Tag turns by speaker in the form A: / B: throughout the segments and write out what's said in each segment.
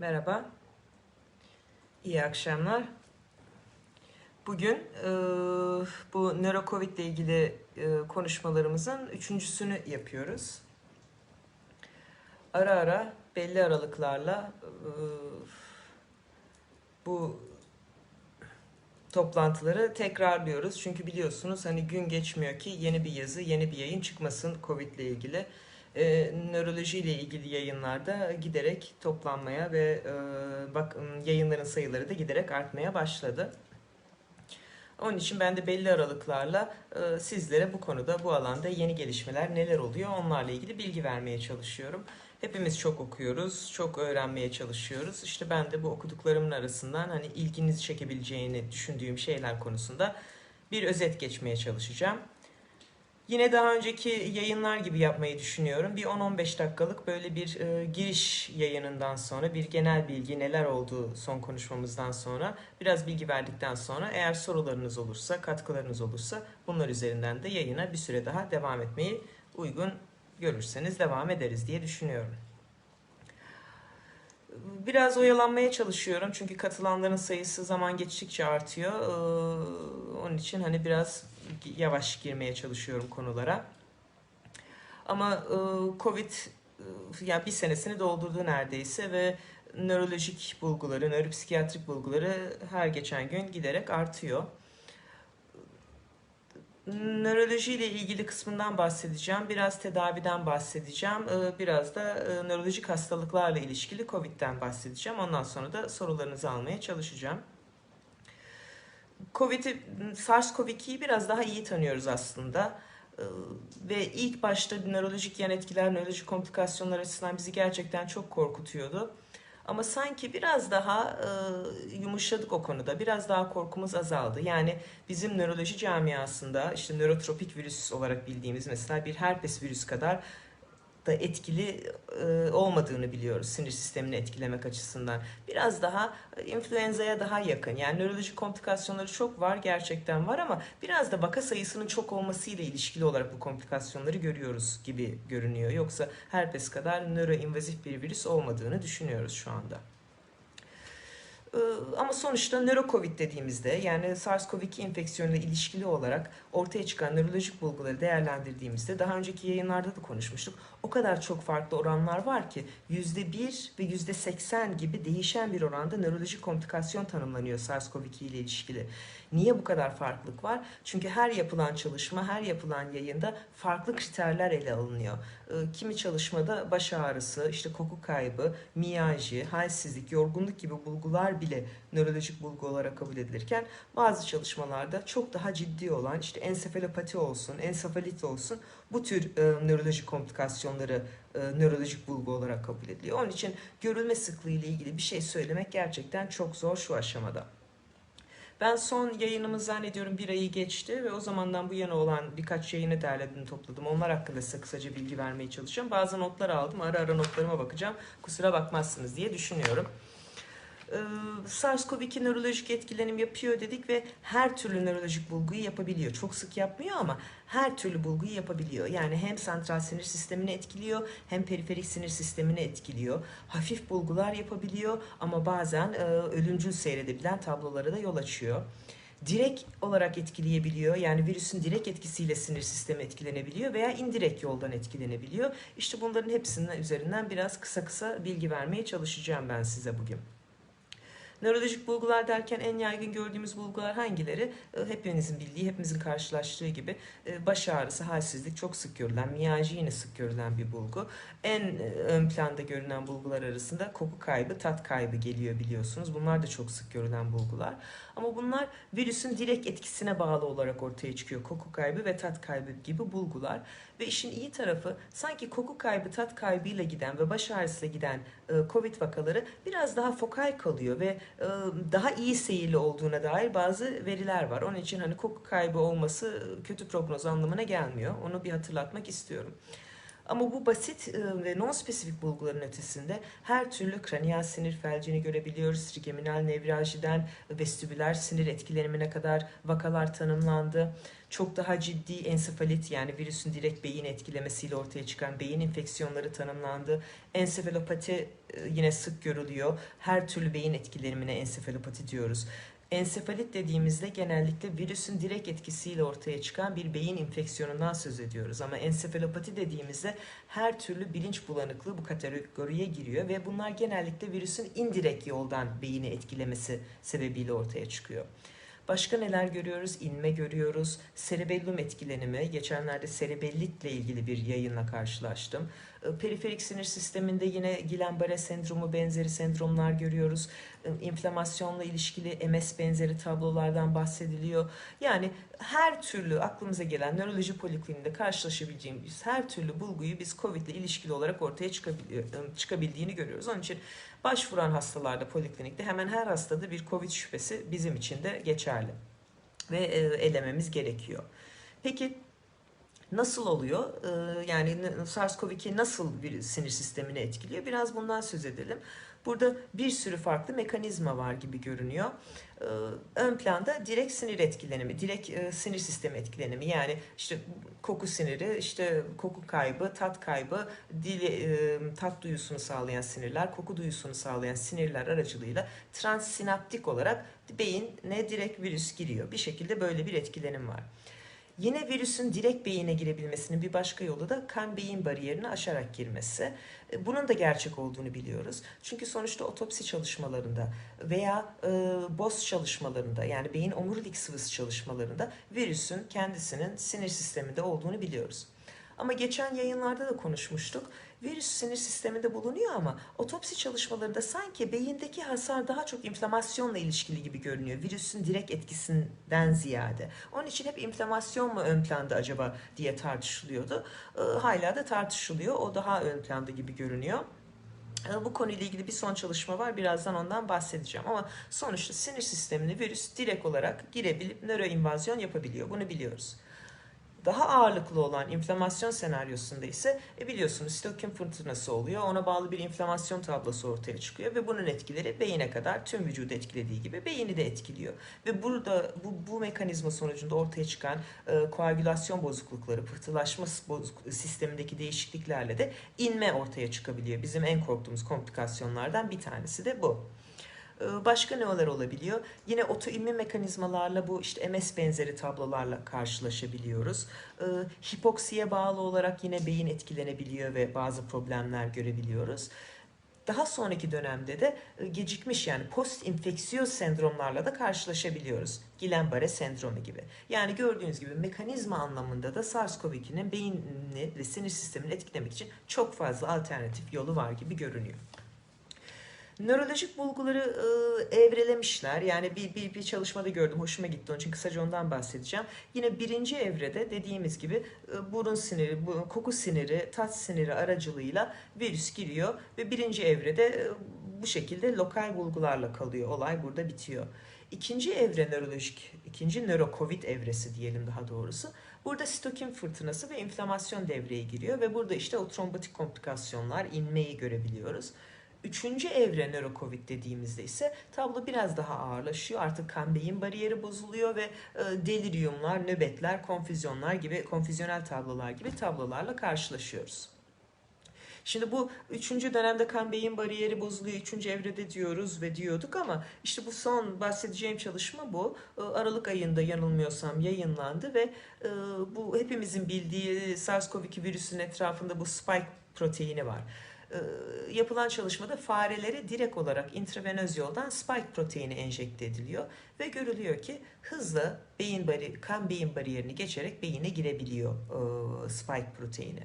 A: Merhaba. İyi akşamlar. Bugün e, bu nörocovid ile ilgili e, konuşmalarımızın üçüncüsünü yapıyoruz. Ara ara belli aralıklarla e, bu toplantıları tekrarlıyoruz. Çünkü biliyorsunuz hani gün geçmiyor ki yeni bir yazı, yeni bir yayın çıkmasın Covid ile ilgili. Ee, nöroloji ile ilgili yayınlarda giderek toplanmaya ve e, bak yayınların sayıları da giderek artmaya başladı. Onun için ben de belli aralıklarla e, sizlere bu konuda, bu alanda yeni gelişmeler neler oluyor onlarla ilgili bilgi vermeye çalışıyorum. Hepimiz çok okuyoruz, çok öğrenmeye çalışıyoruz. İşte ben de bu okuduklarımın arasından hani ilginizi çekebileceğini düşündüğüm şeyler konusunda bir özet geçmeye çalışacağım. Yine daha önceki yayınlar gibi yapmayı düşünüyorum. Bir 10-15 dakikalık böyle bir e, giriş yayınından sonra bir genel bilgi neler olduğu son konuşmamızdan sonra biraz bilgi verdikten sonra eğer sorularınız olursa, katkılarınız olursa bunlar üzerinden de yayına bir süre daha devam etmeyi uygun görürseniz devam ederiz diye düşünüyorum. Biraz oyalanmaya çalışıyorum çünkü katılanların sayısı zaman geçtikçe artıyor. Ee, onun için hani biraz yavaş girmeye çalışıyorum konulara. Ama e, Covid e, yani bir senesini doldurdu neredeyse ve nörolojik bulguları, nöropsikiyatrik bulguları her geçen gün giderek artıyor. Nöroloji ile ilgili kısmından bahsedeceğim. Biraz tedaviden bahsedeceğim. Ee, biraz da e, nörolojik hastalıklarla ilişkili COVID'den bahsedeceğim. Ondan sonra da sorularınızı almaya çalışacağım. COVID'i, SARS-CoV-2'yi biraz daha iyi tanıyoruz aslında. Ee, ve ilk başta nörolojik yan etkiler, nörolojik komplikasyonlar açısından bizi gerçekten çok korkutuyordu. Ama sanki biraz daha e, yumuşadık o konuda. Biraz daha korkumuz azaldı. Yani bizim nöroloji camiasında işte nörotropik virüs olarak bildiğimiz mesela bir herpes virüs kadar da etkili e, olmadığını biliyoruz sinir sistemini etkilemek açısından. Biraz daha e, influenza'ya daha yakın. Yani nörolojik komplikasyonları çok var gerçekten var ama biraz da vaka sayısının çok olmasıyla ilişkili olarak bu komplikasyonları görüyoruz gibi görünüyor. Yoksa herpes kadar nöroinvazif bir virüs olmadığını düşünüyoruz şu anda. Ee, ama sonuçta nörocovid dediğimizde yani SARS-CoV-2 enfeksiyonuyla ilişkili olarak ortaya çıkan nörolojik bulguları değerlendirdiğimizde daha önceki yayınlarda da konuşmuştuk. O kadar çok farklı oranlar var ki %1 ve %80 gibi değişen bir oranda nörolojik komplikasyon tanımlanıyor SARS-CoV-2 ile ilişkili. Niye bu kadar farklılık var? Çünkü her yapılan çalışma, her yapılan yayında farklı kriterler ele alınıyor. Ee, kimi çalışmada baş ağrısı, işte koku kaybı, miyaji, halsizlik, yorgunluk gibi bulgular bile nörolojik bulgu olarak kabul edilirken bazı çalışmalarda çok daha ciddi olan işte ensefalopati olsun, ensefalit olsun bu tür e, nörolojik komplikasyonları e, nörolojik bulgu olarak kabul ediliyor. Onun için görülme sıklığı ile ilgili bir şey söylemek gerçekten çok zor şu aşamada. Ben son yayınımı zannediyorum bir ayı geçti ve o zamandan bu yana olan birkaç yayını derledim topladım. Onlar hakkında size kısaca bilgi vermeye çalışacağım. Bazı notlar aldım. Ara ara notlarıma bakacağım. Kusura bakmazsınız diye düşünüyorum. Ee, SARS-CoV-2 nörolojik etkilenim yapıyor dedik ve her türlü nörolojik bulguyu yapabiliyor. Çok sık yapmıyor ama her türlü bulguyu yapabiliyor. Yani hem santral sinir sistemini etkiliyor hem periferik sinir sistemini etkiliyor. Hafif bulgular yapabiliyor ama bazen e, ölümcül seyredebilen tablolara da yol açıyor direkt olarak etkileyebiliyor. Yani virüsün direkt etkisiyle sinir sistemi etkilenebiliyor veya indirekt yoldan etkilenebiliyor. İşte bunların hepsinin üzerinden biraz kısa kısa bilgi vermeye çalışacağım ben size bugün. Nörolojik bulgular derken en yaygın gördüğümüz bulgular hangileri? E, hepinizin bildiği, hepimizin karşılaştığı gibi e, baş ağrısı, halsizlik çok sık görülen, miyajı yine sık görülen bir bulgu. En e, ön planda görünen bulgular arasında koku kaybı, tat kaybı geliyor biliyorsunuz. Bunlar da çok sık görülen bulgular. Ama bunlar virüsün direkt etkisine bağlı olarak ortaya çıkıyor. Koku kaybı ve tat kaybı gibi bulgular. Ve işin iyi tarafı sanki koku kaybı, tat kaybıyla giden ve baş ağrısıyla giden COVID vakaları biraz daha fokal kalıyor ve daha iyi seyirli olduğuna dair bazı veriler var. Onun için hani koku kaybı olması kötü prognoz anlamına gelmiyor. Onu bir hatırlatmak istiyorum. Ama bu basit ve non-spesifik bulguların ötesinde her türlü kraniyal sinir felcini görebiliyoruz. Trigeminal nevraljiden vestibüler sinir etkilenimine kadar vakalar tanımlandı. Çok daha ciddi ensefalit yani virüsün direkt beyin etkilemesiyle ortaya çıkan beyin enfeksiyonları tanımlandı. Ensefalopati yine sık görülüyor. Her türlü beyin etkilenimine ensefalopati diyoruz. Ensefalit dediğimizde genellikle virüsün direkt etkisiyle ortaya çıkan bir beyin infeksiyonundan söz ediyoruz. Ama ensefalopati dediğimizde her türlü bilinç bulanıklığı bu kategoriye giriyor ve bunlar genellikle virüsün indirekt yoldan beyni etkilemesi sebebiyle ortaya çıkıyor. Başka neler görüyoruz? İnme görüyoruz. Serebellum etkilenimi. Geçenlerde serebellitle ilgili bir yayınla karşılaştım. E, periferik sinir sisteminde yine Guillain-Barré sendromu benzeri sendromlar görüyoruz. E, inflamasyonla ilişkili MS benzeri tablolardan bahsediliyor. Yani her türlü aklımıza gelen nöroloji polikliniğinde karşılaşabileceğimiz her türlü bulguyu biz COVID ile ilişkili olarak ortaya e, çıkabildiğini görüyoruz. Onun için başvuran hastalarda poliklinikte hemen her hastada bir COVID şüphesi bizim için de geçerli ve elememiz gerekiyor. Peki nasıl oluyor? Yani SARS-CoV-2 nasıl bir sinir sistemini etkiliyor? Biraz bundan söz edelim. Burada bir sürü farklı mekanizma var gibi görünüyor. Ee, ön planda direkt sinir etkilenimi, direkt e, sinir sistemi etkilenimi. Yani işte koku siniri, işte koku kaybı, tat kaybı, dil e, tat duyusunu sağlayan sinirler, koku duyusunu sağlayan sinirler aracılığıyla transsinaptik olarak beyine direkt virüs giriyor. Bir şekilde böyle bir etkilenim var. Yine virüsün direkt beyine girebilmesinin bir başka yolu da kan beyin bariyerini aşarak girmesi. E, bunun da gerçek olduğunu biliyoruz. Çünkü sonuçta otopsi çalışmalarında veya e, BOS çalışmalarında yani beyin omurilik sıvısı çalışmalarında virüsün kendisinin sinir sisteminde olduğunu biliyoruz. Ama geçen yayınlarda da konuşmuştuk. Virüs sinir sisteminde bulunuyor ama otopsi çalışmalarında sanki beyindeki hasar daha çok inflamasyonla ilişkili gibi görünüyor. Virüsün direkt etkisinden ziyade. Onun için hep inflamasyon mu ön planda acaba diye tartışılıyordu. Ee, hala da tartışılıyor. O daha ön planda gibi görünüyor. Ee, bu konuyla ilgili bir son çalışma var. Birazdan ondan bahsedeceğim. Ama sonuçta sinir sistemine virüs direkt olarak girebilip nöroinvazyon yapabiliyor. Bunu biliyoruz. Daha ağırlıklı olan inflamasyon senaryosunda ise e biliyorsunuz sitokin fırtınası oluyor. Ona bağlı bir inflamasyon tablosu ortaya çıkıyor ve bunun etkileri beyine kadar tüm vücudu etkilediği gibi beyni de etkiliyor. Ve burada bu, bu mekanizma sonucunda ortaya çıkan e, koagülasyon bozuklukları, pıhtılaşma bozuk, sistemindeki değişikliklerle de inme ortaya çıkabiliyor. Bizim en korktuğumuz komplikasyonlardan bir tanesi de bu. Ee, başka neler olabiliyor? Yine otoimmün mekanizmalarla bu işte MS benzeri tablolarla karşılaşabiliyoruz. Ee, hipoksiye bağlı olarak yine beyin etkilenebiliyor ve bazı problemler görebiliyoruz. Daha sonraki dönemde de e, gecikmiş yani post infeksiyöz sendromlarla da karşılaşabiliyoruz. Guillain-Barré sendromu gibi. Yani gördüğünüz gibi mekanizma anlamında da SARS-CoV-2'nin beynini ve sinir sistemini etkilemek için çok fazla alternatif yolu var gibi görünüyor. Nörolojik bulguları e, evrelemişler. Yani bir, bir, bir çalışmada gördüm. Hoşuma gitti. Onun için kısaca ondan bahsedeceğim. Yine birinci evrede dediğimiz gibi e, burun siniri, bu, koku siniri, tat siniri aracılığıyla virüs giriyor. Ve birinci evrede e, bu şekilde lokal bulgularla kalıyor. Olay burada bitiyor. İkinci evre nörolojik, ikinci nörokovid evresi diyelim daha doğrusu. Burada sitokin fırtınası ve inflamasyon devreye giriyor ve burada işte o trombotik komplikasyonlar, inmeyi görebiliyoruz. Üçüncü evre nörokovid dediğimizde ise tablo biraz daha ağırlaşıyor. Artık kan beyin bariyeri bozuluyor ve e, deliriumlar, nöbetler, konfüzyonlar gibi konfüzyonel tablolar gibi tablolarla karşılaşıyoruz. Şimdi bu üçüncü dönemde kan beyin bariyeri bozuluyor, üçüncü evrede diyoruz ve diyorduk ama işte bu son bahsedeceğim çalışma bu. E, Aralık ayında yanılmıyorsam yayınlandı ve e, bu hepimizin bildiği SARS-CoV-2 virüsün etrafında bu spike proteini var. E, yapılan çalışmada farelere direkt olarak intravenöz yoldan spike proteini enjekte ediliyor ve görülüyor ki hızla beyin bari, kan beyin bariyerini geçerek beyine girebiliyor e, spike proteini.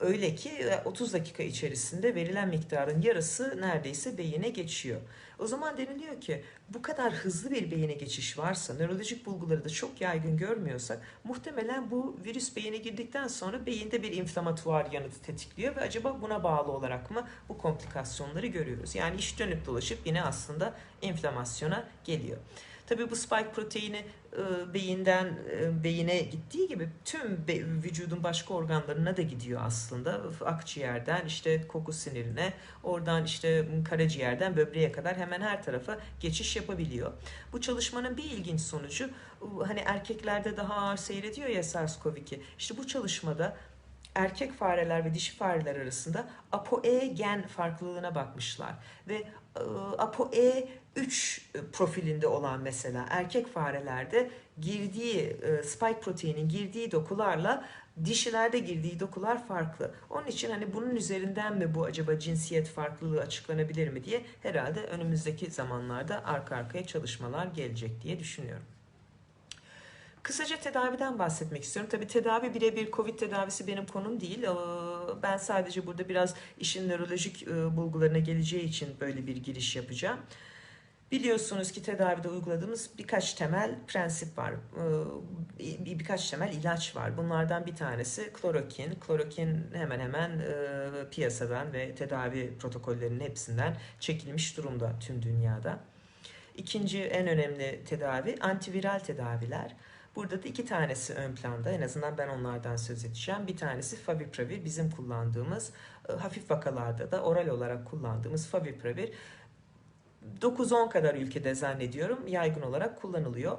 A: Öyle ki 30 e, dakika içerisinde verilen miktarın yarısı neredeyse beyine geçiyor. O zaman deniliyor ki bu kadar hızlı bir beyine geçiş varsa, nörolojik bulguları da çok yaygın görmüyorsak muhtemelen bu virüs beyine girdikten sonra beyinde bir inflamatuar yanıtı tetikliyor ve acaba buna bağlı olarak mı bu komplikasyonları görüyoruz? Yani iş dönüp dolaşıp yine aslında inflamasyona geliyor. Tabii bu spike proteini e, beyinden e, beyine gittiği gibi tüm vücudun başka organlarına da gidiyor aslında. Akciğerden işte koku sinirine, oradan işte karaciğerden böbreğe kadar hemen her tarafa geçiş yapabiliyor. Bu çalışmanın bir ilginç sonucu hani erkeklerde daha ağır seyrediyor ya SARS-CoV-2. İşte bu çalışmada erkek fareler ve dişi fareler arasında ApoE gen farklılığına bakmışlar ve e, ApoE 3 profilinde olan mesela erkek farelerde girdiği e, spike proteinin girdiği dokularla dişilerde girdiği dokular farklı. Onun için hani bunun üzerinden mi bu acaba cinsiyet farklılığı açıklanabilir mi diye herhalde önümüzdeki zamanlarda arka arkaya çalışmalar gelecek diye düşünüyorum. Kısaca tedaviden bahsetmek istiyorum. Tabii tedavi birebir COVID tedavisi benim konum değil. Ee, ben sadece burada biraz işin nörolojik e, bulgularına geleceği için böyle bir giriş yapacağım. Biliyorsunuz ki tedavide uyguladığımız birkaç temel prensip var. Ee, birkaç temel ilaç var. Bunlardan bir tanesi klorokin. Klorokin hemen hemen e, piyasadan ve tedavi protokollerinin hepsinden çekilmiş durumda tüm dünyada. İkinci en önemli tedavi antiviral tedaviler. Burada da iki tanesi ön planda. En azından ben onlardan söz edeceğim. Bir tanesi Favipravir bizim kullandığımız e, hafif vakalarda da oral olarak kullandığımız Favipravir 9-10 kadar ülkede zannediyorum yaygın olarak kullanılıyor.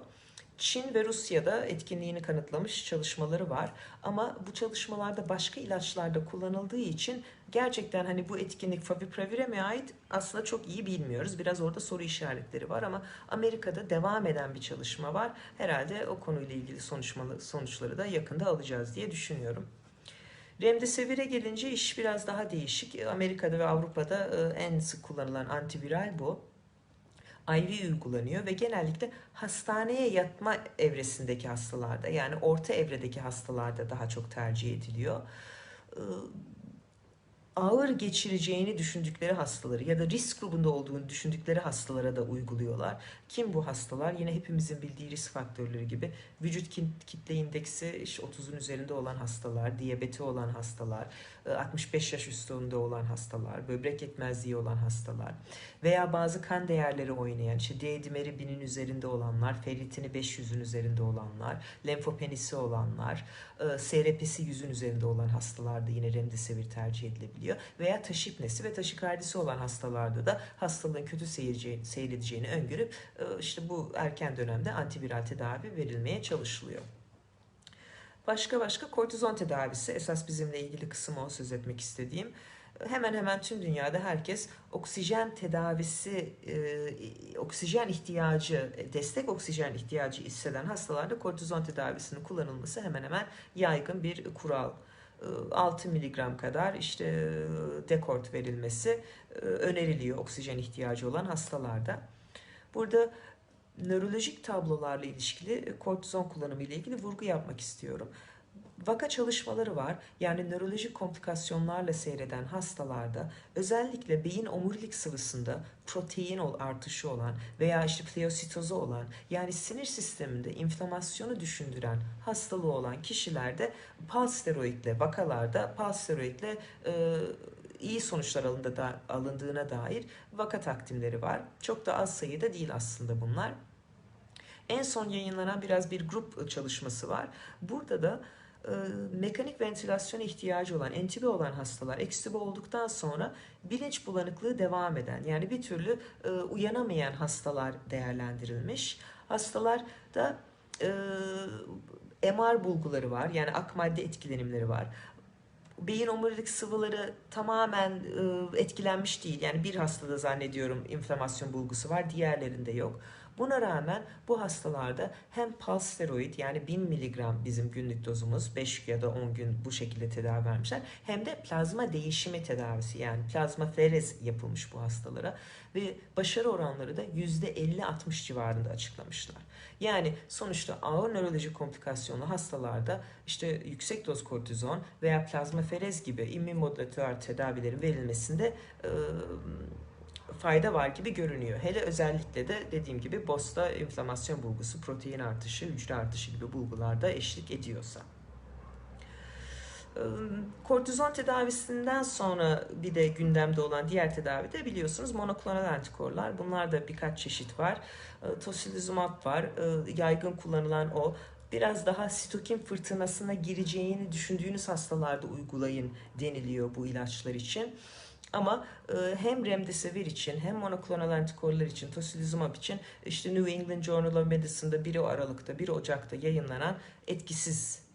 A: Çin ve Rusya'da etkinliğini kanıtlamış çalışmaları var. Ama bu çalışmalarda başka ilaçlarda kullanıldığı için gerçekten hani bu etkinlik Favipravir'e mi ait aslında çok iyi bilmiyoruz. Biraz orada soru işaretleri var ama Amerika'da devam eden bir çalışma var. Herhalde o konuyla ilgili sonuçları da yakında alacağız diye düşünüyorum. Remdesivir'e gelince iş biraz daha değişik. Amerika'da ve Avrupa'da e, en sık kullanılan antiviral bu. IV uygulanıyor ve genellikle hastaneye yatma evresindeki hastalarda yani orta evredeki hastalarda daha çok tercih ediliyor ağır geçireceğini düşündükleri hastaları ya da risk grubunda olduğunu düşündükleri hastalara da uyguluyorlar. Kim bu hastalar? Yine hepimizin bildiği risk faktörleri gibi vücut kitle indeksi 30'un üzerinde olan hastalar, diyabeti olan hastalar, 65 yaş üstünde olan hastalar, böbrek yetmezliği olan hastalar veya bazı kan değerleri oynayan, işte D dimeri binin üzerinde olanlar, ferritini 500'ün üzerinde olanlar, lenfopenisi olanlar, SRP'si 100'ün üzerinde olan hastalarda yine remdesivir tercih edilebiliyor. Veya taşipnesi ve taşikardisi olan hastalarda da hastalığın kötü seyredeceğini öngörüp işte bu erken dönemde antiviral tedavi verilmeye çalışılıyor. Başka başka kortizon tedavisi esas bizimle ilgili kısım o söz etmek istediğim. Hemen hemen tüm dünyada herkes oksijen tedavisi, e, oksijen ihtiyacı, destek oksijen ihtiyacı hisseden hastalarda kortizon tedavisinin kullanılması hemen hemen yaygın bir kural. 6 miligram kadar işte dekort verilmesi öneriliyor oksijen ihtiyacı olan hastalarda. Burada nörolojik tablolarla ilişkili e, kortizon kullanımı ile ilgili vurgu yapmak istiyorum. Vaka çalışmaları var. Yani nörolojik komplikasyonlarla seyreden hastalarda özellikle beyin omurilik sıvısında protein artışı olan veya işte pleositozu olan yani sinir sisteminde inflamasyonu düşündüren hastalığı olan kişilerde palsteroidle vakalarda palsteroidle e, iyi sonuçlar alındığına dair vaka takdimleri var. Çok da az sayıda değil aslında bunlar. En son yayınlanan biraz bir grup çalışması var. Burada da e, mekanik ventilasyon ihtiyacı olan, entübe olan hastalar ekstübe olduktan sonra bilinç bulanıklığı devam eden yani bir türlü e, uyanamayan hastalar değerlendirilmiş. Hastalar da e, MR bulguları var yani ak madde etkilenimleri var beyin omurilik sıvıları tamamen e, etkilenmiş değil. Yani bir hastada zannediyorum inflamasyon bulgusu var, diğerlerinde yok. Buna rağmen bu hastalarda hem pulse steroid yani 1000 miligram bizim günlük dozumuz 5 ya da 10 gün bu şekilde tedavi vermişler. Hem de plazma değişimi tedavisi yani plazma ferez yapılmış bu hastalara ve başarı oranları da %50-60 civarında açıklamışlar. Yani sonuçta ağır nörolojik komplikasyonlu hastalarda işte yüksek doz kortizon veya plazma ferez gibi immünmodülatör tedavilerin verilmesinde e, fayda var gibi görünüyor. Hele özellikle de dediğim gibi BOS'ta inflamasyon bulgusu, protein artışı, hücre artışı gibi bulgularda eşlik ediyorsa. Kortizon tedavisinden sonra bir de gündemde olan diğer tedavi de biliyorsunuz monoklonal antikorlar. Bunlar da birkaç çeşit var. Tocilizumab var. Yaygın kullanılan o. Biraz daha sitokin fırtınasına gireceğini düşündüğünüz hastalarda uygulayın deniliyor bu ilaçlar için. Ama e, hem remdesivir için hem monoklonal antikorlar için, tocilizumab için işte New England Journal of Medicine'da biri o Aralık'ta, biri Ocak'ta yayınlanan etkisiz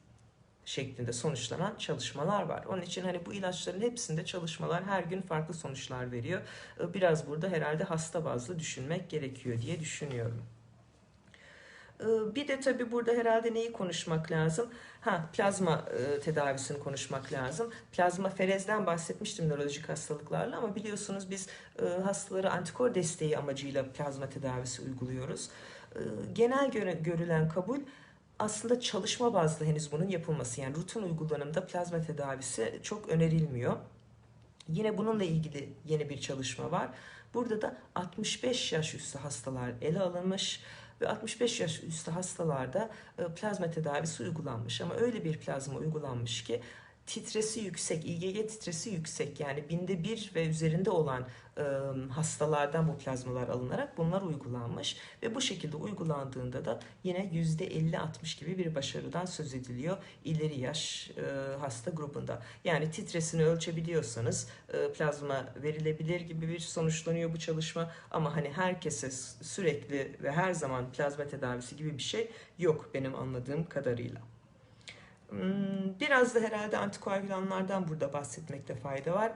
A: şeklinde sonuçlanan çalışmalar var. Onun için hani bu ilaçların hepsinde çalışmalar her gün farklı sonuçlar veriyor. E, Biraz burada herhalde hasta bazlı düşünmek gerekiyor diye düşünüyorum. E, Bir de tabii burada herhalde neyi konuşmak lazım? Ha, plazma e, tedavisini konuşmak lazım. Plazma ferezden bahsetmiştim nörolojik hastalıklarla ama biliyorsunuz biz e, hastalara antikor desteği amacıyla plazma tedavisi uyguluyoruz. E, genel görülen kabul aslında çalışma bazlı henüz bunun yapılması. Yani rutin uygulanımda plazma tedavisi çok önerilmiyor. Yine bununla ilgili yeni bir çalışma var. Burada da 65 yaş üstü hastalar ele alınmış ve 65 yaş üstü hastalarda e, plazma tedavisi uygulanmış. Ama öyle bir plazma uygulanmış ki titresi yüksek, IgG titresi yüksek yani binde bir ve üzerinde olan e, hastalardan bu plazmalar alınarak bunlar uygulanmış ve bu şekilde uygulandığında da yine %50-60 gibi bir başarıdan söz ediliyor ileri yaş e, hasta grubunda. Yani titresini ölçebiliyorsanız e, plazma verilebilir gibi bir sonuçlanıyor bu çalışma ama hani herkese sürekli ve her zaman plazma tedavisi gibi bir şey yok benim anladığım kadarıyla. Hmm, Biraz da herhalde antikoagülanlardan burada bahsetmekte fayda var.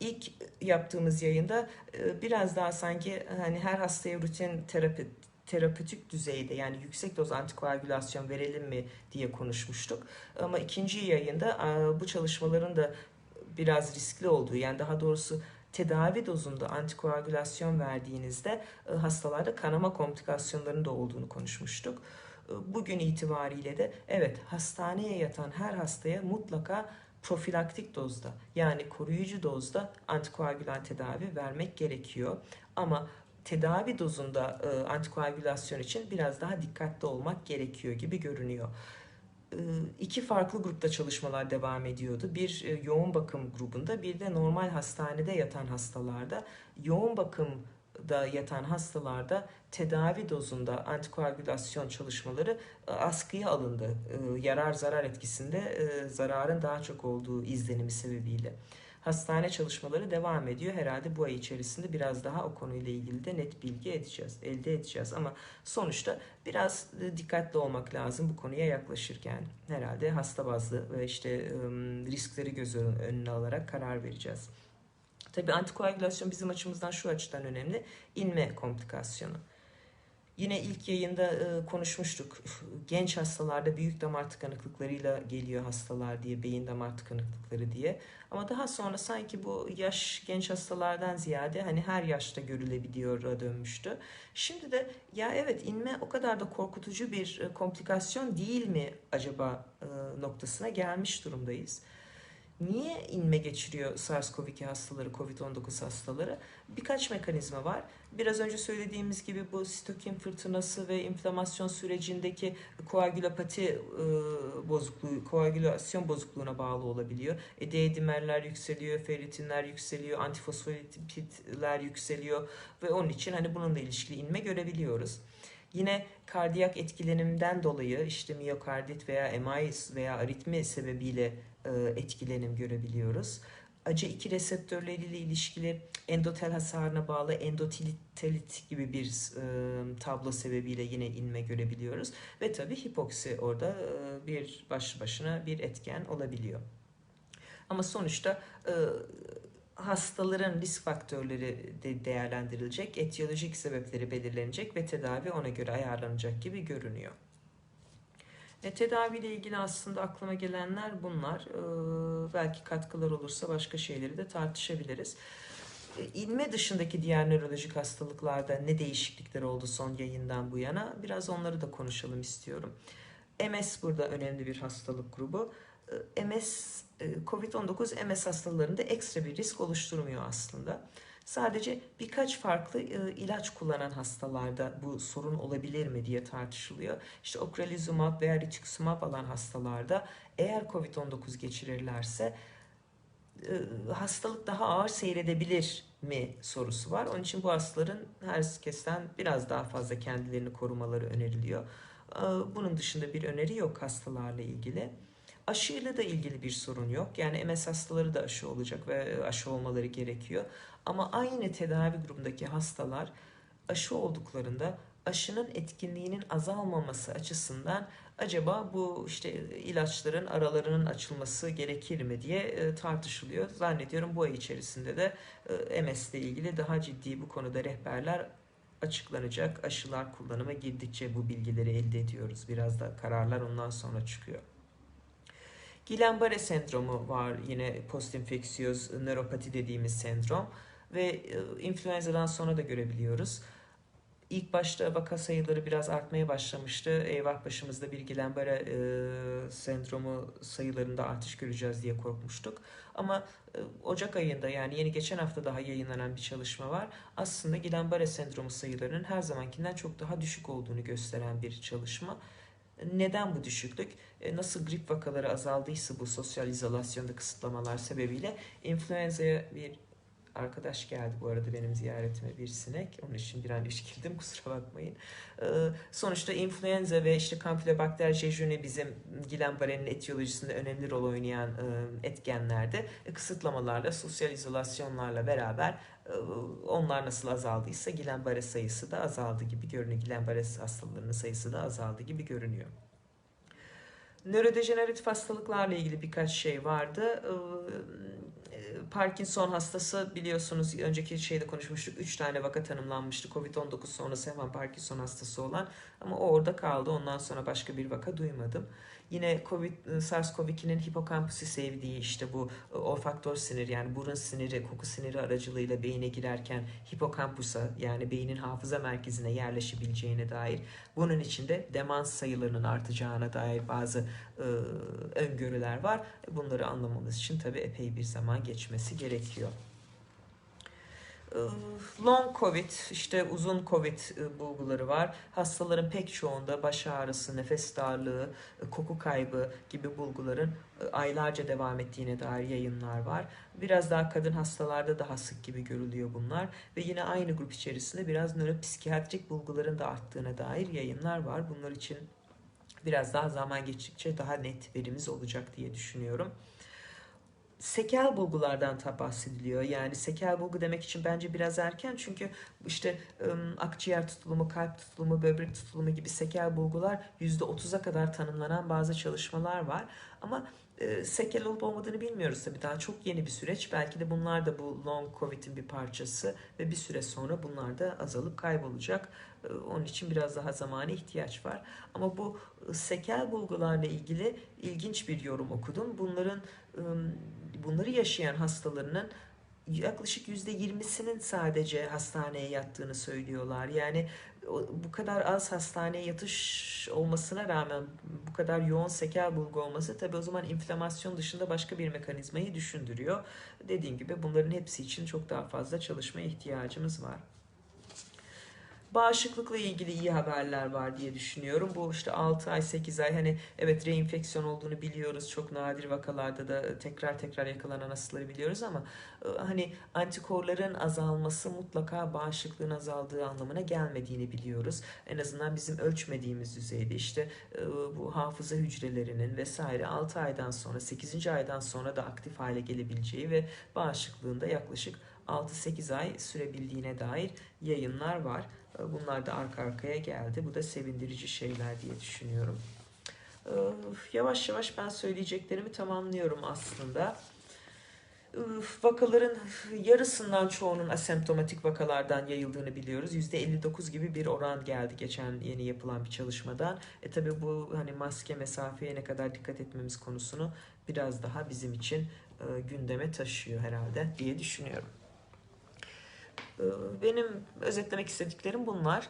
A: İlk yaptığımız yayında e, biraz daha sanki hani her hastaya rutin terapi terapötik düzeyde yani yüksek doz antikoagülasyon verelim mi diye konuşmuştuk. Ama ikinci yayında bu çalışmaların da biraz riskli olduğu yani daha doğrusu tedavi dozunda antikoagülasyon verdiğinizde e, hastalarda kanama komplikasyonlarının da olduğunu konuşmuştuk. Bugün itibariyle de evet hastaneye yatan her hastaya mutlaka profilaktik dozda yani koruyucu dozda antikoagülan tedavi vermek gerekiyor. Ama tedavi dozunda e, antikoagülasyon için biraz daha dikkatli olmak gerekiyor gibi görünüyor. E, iki farklı grupta çalışmalar devam ediyordu. Bir e, yoğun bakım grubunda bir de normal hastanede yatan hastalarda. Yoğun bakımda yatan hastalarda tedavi dozunda antikoagülasyon çalışmaları e, askıya alındı. E, Yarar zarar etkisinde e, zararın daha çok olduğu izlenimi sebebiyle. Hastane çalışmaları devam ediyor. Herhalde bu ay içerisinde biraz daha o konuyla ilgili de net bilgi edeceğiz, elde edeceğiz. Ama sonuçta biraz dikkatli olmak lazım bu konuya yaklaşırken. Herhalde hasta bazlı ve işte riskleri göz önüne alarak karar vereceğiz. Tabii antikoagülasyon bizim açımızdan şu açıdan önemli. İnme komplikasyonu. Yine ilk yayında e, konuşmuştuk. Genç hastalarda büyük damar tıkanıklıklarıyla geliyor hastalar diye, beyin damar tıkanıklıkları diye. Ama daha sonra sanki bu yaş genç hastalardan ziyade hani her yaşta görülebiliyor dönmüştü. Şimdi de ya evet inme o kadar da korkutucu bir e, komplikasyon değil mi acaba e, noktasına gelmiş durumdayız. Niye inme geçiriyor SARS-CoV-2 hastaları, COVID-19 hastaları? Birkaç mekanizma var. Biraz önce söylediğimiz gibi bu sitokin fırtınası ve inflamasyon sürecindeki koagülopati e, bozukluğu, koagülasyon bozukluğuna bağlı olabiliyor. E, D-dimerler yükseliyor, ferritinler yükseliyor, antifosfolipidler yükseliyor ve onun için hani bununla ilişkili inme görebiliyoruz. Yine kardiyak etkilenimden dolayı işte miyokardit veya MI veya aritmi sebebiyle etkilenim görebiliyoruz. Acı 2 reseptörleriyle ilişkili endotel hasarına bağlı endotelit gibi bir e, tablo sebebiyle yine inme görebiliyoruz. Ve tabii hipoksi orada e, bir baş başına bir etken olabiliyor. Ama sonuçta e, hastaların risk faktörleri de değerlendirilecek, etiyolojik sebepleri belirlenecek ve tedavi ona göre ayarlanacak gibi görünüyor. E, tedaviyle ilgili aslında aklıma gelenler bunlar. E, belki katkılar olursa başka şeyleri de tartışabiliriz. E, İlme dışındaki diğer nörolojik hastalıklarda ne değişiklikler oldu son yayından bu yana? Biraz onları da konuşalım istiyorum. MS burada önemli bir hastalık grubu. E, MS, e, COVID-19 MS hastalarında ekstra bir risk oluşturmuyor aslında. Sadece birkaç farklı e, ilaç kullanan hastalarda bu sorun olabilir mi diye tartışılıyor. İşte ocrelizumab veya rituximab alan hastalarda eğer COVID-19 geçirirlerse e, hastalık daha ağır seyredebilir mi sorusu var. Onun için bu hastaların herkesten biraz daha fazla kendilerini korumaları öneriliyor. E, Bunun dışında bir öneri yok hastalarla ilgili. Aşıyla da ilgili bir sorun yok. Yani MS hastaları da aşı olacak ve aşı olmaları gerekiyor. Ama aynı tedavi grubundaki hastalar aşı olduklarında aşının etkinliğinin azalmaması açısından acaba bu işte ilaçların aralarının açılması gerekir mi diye e, tartışılıyor. Zannediyorum bu ay içerisinde de e, MS ile ilgili daha ciddi bu konuda rehberler açıklanacak. Aşılar kullanıma girdikçe bu bilgileri elde ediyoruz. Biraz da kararlar ondan sonra çıkıyor. Guillain-Barré sendromu var yine postinfeksiyöz nöropati dediğimiz sendrom ve e, influenza'dan sonra da görebiliyoruz. İlk başta vaka sayıları biraz artmaya başlamıştı. Eyvah başımızda bir Guillain-Barré e, sendromu sayılarında artış göreceğiz diye korkmuştuk. Ama e, Ocak ayında yani yeni geçen hafta daha yayınlanan bir çalışma var. Aslında Guillain-Barré sendromu sayılarının her zamankinden çok daha düşük olduğunu gösteren bir çalışma. Neden bu düşüklük? E, Nasıl grip vakaları azaldıysa bu sosyal izolasyonda kısıtlamalar sebebiyle influenza'ya bir arkadaş geldi bu arada benim ziyaretime bir sinek. Onun için bir an irkildim kusura bakmayın. Ee, sonuçta influenza ve işte Campylobacter jejuni bizim Guillain-Barré'nin etiyolojisinde önemli rol oynayan e, etkenlerde e, kısıtlamalarla, sosyal izolasyonlarla beraber e, onlar nasıl azaldıysa Guillain-Barré sayısı da azaldı gibi görünüyor. Guillain-Barré hastalarının sayısı da azaldı gibi görünüyor. Nörodejeneratif hastalıklarla ilgili birkaç şey vardı. Ee, Parkinson hastası biliyorsunuz önceki şeyde konuşmuştuk. 3 tane vaka tanımlanmıştı. Covid-19 sonrası hemen Parkinson hastası olan. Ama o orada kaldı. Ondan sonra başka bir vaka duymadım. Yine COVID, SARS-CoV-2'nin hipokampusu sevdiği işte bu olfaktör sinir yani burun siniri, koku siniri aracılığıyla beyine girerken hipokampusa yani beynin hafıza merkezine yerleşebileceğine dair bunun içinde demans sayılarının artacağına dair bazı e, öngörüler var. Bunları anlamamız için tabii epey bir zaman geçmesi gerekiyor. E, Long Covid, işte uzun Covid e, bulguları var. Hastaların pek çoğunda baş ağrısı, nefes darlığı, e, koku kaybı gibi bulguların e, aylarca devam ettiğine dair yayınlar var. Biraz daha kadın hastalarda daha sık gibi görülüyor bunlar. Ve yine aynı grup içerisinde biraz nöropsikiyatrik bulguların da arttığına dair yayınlar var. Bunlar için biraz daha zaman geçtikçe daha net verimiz olacak diye düşünüyorum sekel bulgulardan da bahsediliyor. Yani sekel bulgu demek için bence biraz erken çünkü işte ım, akciğer tutulumu, kalp tutulumu, böbrek tutulumu gibi sekel bulgular %30'a kadar tanımlanan bazı çalışmalar var. Ama e, sekel olup olmadığını bilmiyoruz tabii. Daha çok yeni bir süreç. Belki de bunlar da bu long covid'in bir parçası ve bir süre sonra bunlar da azalıp kaybolacak. E, Onun için biraz daha zamana ihtiyaç var. Ama bu e, sekel bulgularla ilgili ilginç bir yorum okudum. Bunların bunları yaşayan hastalarının yaklaşık %20'sinin sadece hastaneye yattığını söylüyorlar. Yani bu kadar az hastaneye yatış olmasına rağmen bu kadar yoğun sekel bulgu olması tabii o zaman inflamasyon dışında başka bir mekanizmayı düşündürüyor. Dediğim gibi bunların hepsi için çok daha fazla çalışmaya ihtiyacımız var. Bağışıklıkla ilgili iyi haberler var diye düşünüyorum. Bu işte 6 ay 8 ay hani evet reinfeksiyon olduğunu biliyoruz. Çok nadir vakalarda da tekrar tekrar yakalanan hastaları biliyoruz ama e, hani antikorların azalması mutlaka bağışıklığın azaldığı anlamına gelmediğini biliyoruz. En azından bizim ölçmediğimiz düzeyde işte e, bu hafıza hücrelerinin vesaire 6 aydan sonra 8. aydan sonra da aktif hale gelebileceği ve bağışıklığında yaklaşık 6-8 ay sürebildiğine dair yayınlar var. E, Bunlar da arka arkaya geldi. Bu da sevindirici şeyler diye düşünüyorum. Yavaş yavaş ben söyleyeceklerimi tamamlıyorum aslında. Vakaların yarısından çoğunun asemptomatik vakalardan yayıldığını biliyoruz. %59 gibi bir oran geldi geçen yeni yapılan bir çalışmadan. E tabi bu hani maske mesafeye ne kadar dikkat etmemiz konusunu biraz daha bizim için e, gündeme taşıyor herhalde diye düşünüyorum. Ee, Benim özetlemek istediklerim bunlar.